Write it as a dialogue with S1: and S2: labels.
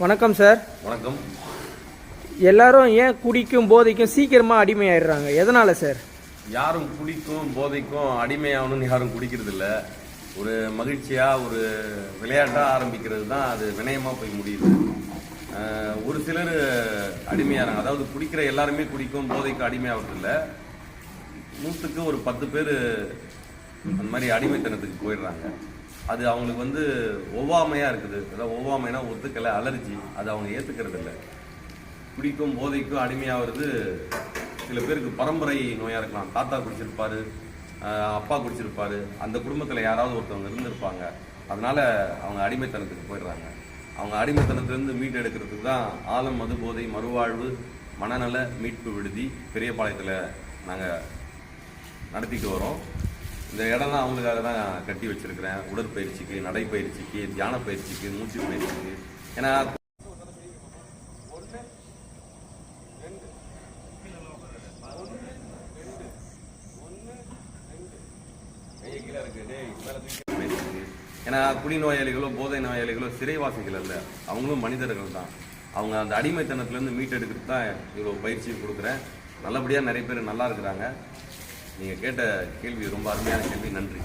S1: வணக்கம் சார்.
S2: வணக்கம்.
S1: எல்லாரும் ஏன் குடிக்கும் போதைக்கும் சீக்கிரமா அடிமையாயிடுறாங்க? எதனால சார்?
S2: யாரும் குடிக்கும் போதைக்கும் அடிமையாகணும்னு யாரும் குடிக்கிறது இல்ல ஒரு மகிழ்ச்சியா ஒரு விளையாட்டா ஆரம்பிக்கிறது தான் அது வினயமா போய் முடியுது. ஒரு சிலர் அடிமையாகிறாங்க அதாவது குடிக்கிற எல்லாருமே குடிக்கும் போதைக்கு அடிமையாகிறது இல்ல நூற்றுக்கு ஒரு பத்து பேர் அந்த மாதிரி அடிமைத்தனத்துக்கு போயிடுறாங்க. அது அவங்களுக்கு வந்து ஒவ்வாமையாக இருக்குது. அதாவது ஒவ்வாமைனா ஒத்துக்கலை அலர்ஜி. அது அவங்க ஏற்றுக்கிறது இல்லை குடிக்கும் போதைக்கும் அடிமையாகிறது சில பேருக்கு பரம்பரை நோயாக இருக்கலாம். தாத்தா குடிச்சிருப்பாரு அப்பா குடிச்சிருப்பாரு. அந்த குடும்பத்தில் யாராவது ஒருத்தவங்க இருந்திருப்பாங்க. அதனால் அவங்க அடிமைத்தனத்துக்கு போயிடுறாங்க. அவங்க அடிமைத்தனத்துலேருந்து மீட்டு எடுக்கிறதுக்கு தான் ஆலம் மது போதை மறுவாழ்வு மனநல மீட்பு விடுதி பெரியபாளையத்தில் நாங்கள் நடத்திட்டு வரோம். இந்த இடம் தான் அவங்களுக்காக தான் கட்டி வச்சிருக்கிறேன். உடற்பயிற்சிக்கு நடைப்பயிற்சிக்கு தியான பயிற்சிக்கு மூச்சு பயிற்சிக்கு ஏன்னா ஏன்னா குடி நோயாளிகளோ ஏன்னா குடிநோயாளிகளோ போதை நோயாளிகளோ சிறைவாசிகள் அல்ல. அவங்களும் மனிதர்கள் தான் அவங்க அந்த அடிமைத்தனத்திலேருந்து மீட்டெடுக்கிறது தான் இவ்வளோ பயிற்சி கொடுக்குறேன். நல்லபடியாக நிறைய பேர் நல்லா இருக்கிறாங்க. நீங்கள் கேட்ட கேள்வி ரொம்ப அருமையான கேள்வி. நன்றி.